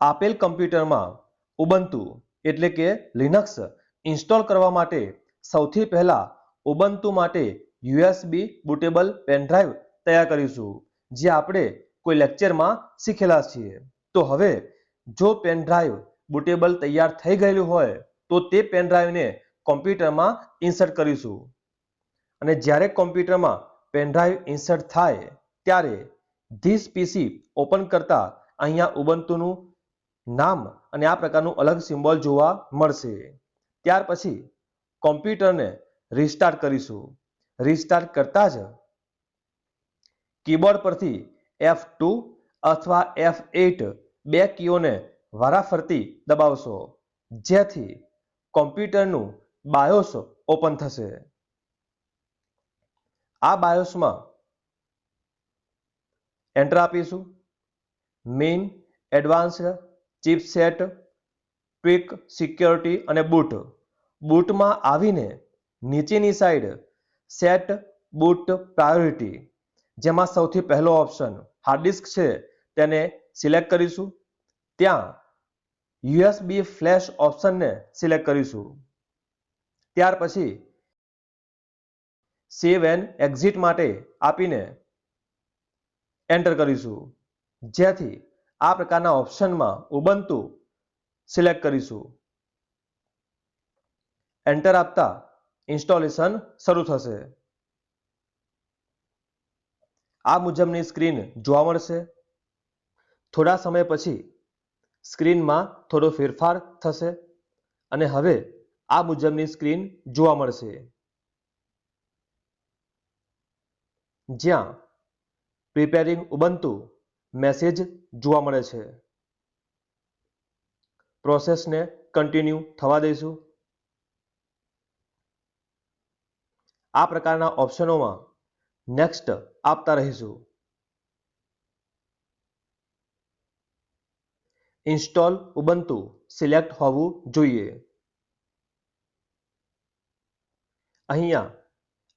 આપેલ કમ્પ્યુટરમાં ઉબંતુ એટલે કે લિનક્સ ઇન્સ્ટોલ કરવા માટે સૌથી પહેલા ઉબંતુ માટે યુએસબી બુટેબલ પેનડ્રાઈવ તૈયાર કરીશું, જે આપણે કોઈ લેક્ચરમાં શીખેલા છીએ. તો હવે, જો પેનડ્રાઈવ બુટેબલ તૈયાર થઈ ગયેલું હોય, તો તે પેનડ્રાઈવને કોમ્પ્યુટરમાં ઇન્સર્ટ કરીશું. અને જ્યારે કોમ્પ્યુટરમાં પેનડ્રાઈવ ઇન્સર્ટ થાય, ત્યારે ધીસ પીસી ઓપન કરતા અહીંયા ઉબુન્ટુનું નામ અને આ પ્રકારનું અલગ સિમ્બોલ જોવા મળશે. ત્યાર પછી કોમ્પ્યુટરને રિસ્ટાર્ટ કરીશું. રિસ્ટાર્ટ કરતા જ કીબોર્ડ પરથી એફ અથવા એફ એટ બે કીઓને વારાફરતી દબાવશો. જેથી કોમ્પ્યુટરનું બાયોસ ઓપન થશે. આ બાયોસમાં એન્ટર આપીશું. Main advanced chipset quick security અને બૂટ. બૂટમાં આવીને નીચેની સાઈડ સેટ બૂટ પ્રાયોરિટી, જેમાં સૌથી પહેલો ઓપ્શન હાર્ડ ડિસ્ક છે, તેને સિલેક્ટ કરીશું. ત્યાં યુએસબી ફ્લેશ ઓપ્શનને સિલેક્ટ કરીશું. ત્યાર પછી સેવ એન્ડ એક્ઝિટ માટે આપીને એન્ટર કરીશું. જેથી આ પ્રકારના ઓપ્શનમાં ઉબંતુ સિલેક્ટ કરીશું. એન્ટર આપતા ઇન્સ્ટોલેશન શરૂ થશે. આ મુજબની સ્ક્રીન જોવા મળશે. થોડા સમય પછી સ્ક્રીનમાં થોડો ફેરફાર થશે અને હવે આ મુજબની સ્ક્રીન જોવા મળશે. જ્યાં પ્રિપેરિંગ ઉબુન્ટુ મેસેજ જોવા મળે છે. પ્રોસેસને કન્ટિન્યુ થવા દઈશું. આ પ્રકારના ઓપ્શનોમાં નેક્સ્ટ આપતા રહીશું. ઇન્સ્ટોલ ઉબંતુ સિલેક્ટ હોવું જોઈએ. અહીંયા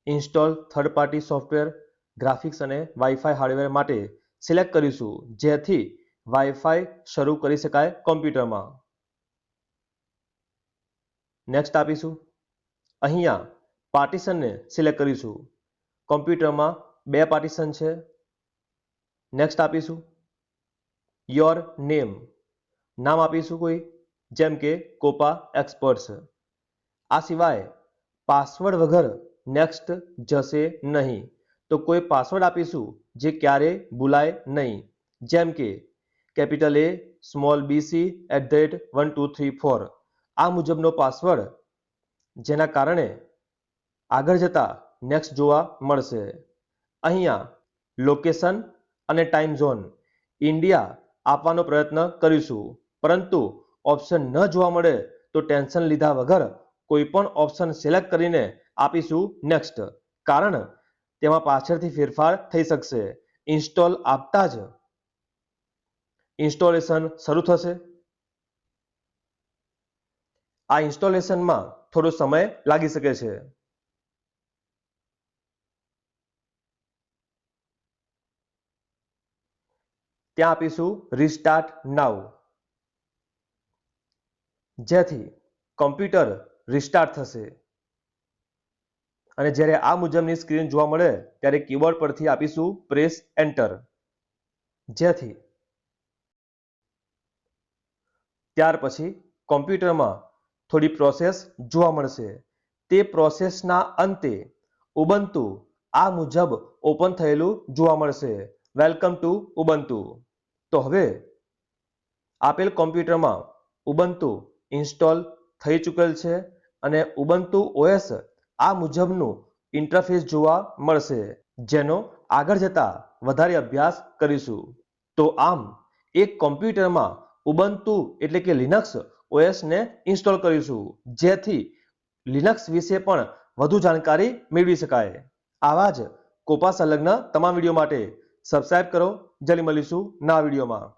install third party software graphics અને વાઈફાઈ હાર્ડવેર માટે સિલેક્ટ કરીશું, જેથી વાઈફાઈ શરૂ કરી શકાય કોમ્પ્યુટરમાં. નેક્સ્ટ આપીશું. અહીંયા પાર્ટીશનને સિલેક્ટ કરીશું. કોમ્પ્યુટરમાં બે પાર્ટીશન છે. નેક્સ્ટ આપીશું. યોર નેમ નામ આપીશું કોઈ, જેમ કે કોપા એક્સપર્ટ્સ આ સિવાય પાસવર્ડ વગર નેક્સ્ટ જશે નહીં. તો કોઈ પાસવર્ડ આપીશું જે ક્યારે ભૂલાય નહીં. જેમ કે capital A small BC at the rate one two three four આ મુજબનો પાસવર્ડ જેના કારણે આગળ જતા નેક્સ્ટ જોવા મળશે. અહીંયા લોકેશન અને ટાઈમ ઝોન ઇન્ડિયા આપવાનો પ્રયત્ન કરીશું. પરંતુ ઓપ્શન ન જોવા મળે તો ટેન્શન લીધા વગર કોઈ પણ ઓપ્શન સિલેક્ટ કરીને આપીશું નેક્સ્ટ કારણ તેમાં પાછળથી ફેરફાર થઈ શકશે. ઇન્સ્ટોલ આપતા જ ઇન્સ્ટોલેશન શરૂ થશે. આ ઇન્સ્ટોલેશનમાં થોડો સમય લાગી શકે છે. ત્યાં આપીશું રિસ્ટાર્ટ નાવ જેથી કોમ્પ્યુટર રિસ્ટાર્ટ થશે. અને જ્યારે આ મુજબની સ્ક્રીન જોવા મળે, ત્યારે કીબોર્ડ પરથી આપીશું પ્રેસ એન્ટર જેથી ત્યાર પછી કોમ્પ્યુટરમાં થોડી પ્રોસેસ જોવા મળશે. તે પ્રોસેસના અંતે ઉબંતુ આ મુજબ ઓપન થયેલું જોવા મળશે. Welcome to Ubuntu. તો હવે આપેલ કોમ્પ્યુટરમાં ઉબંતુ ઇન્સ્ટોલ થઈ ચૂકેલ છે અને ઉબંતુ ઓએસ આ મુજબનું ઇન્ટરફેસ જોવા મળશે, જેનો આગળ જતા વધારે અભ્યાસ કરીશું. તો આમ, એક કોમ્પ્યુટરમાં ઉબંતુ એટલે કે લિનક્સ ઓએસને ઇન્સ્ટોલ કરીશું, જેથી લિનક્સ વિશે પણ વધુ જાણકારી મેળવી શકાય. આવા જ કોપા સંલગ્ન તમામ વીડિયો માટે સબસ્ક્રાઇબ કરો. જલ્દી મળીશું નવા વિડીયોમાં.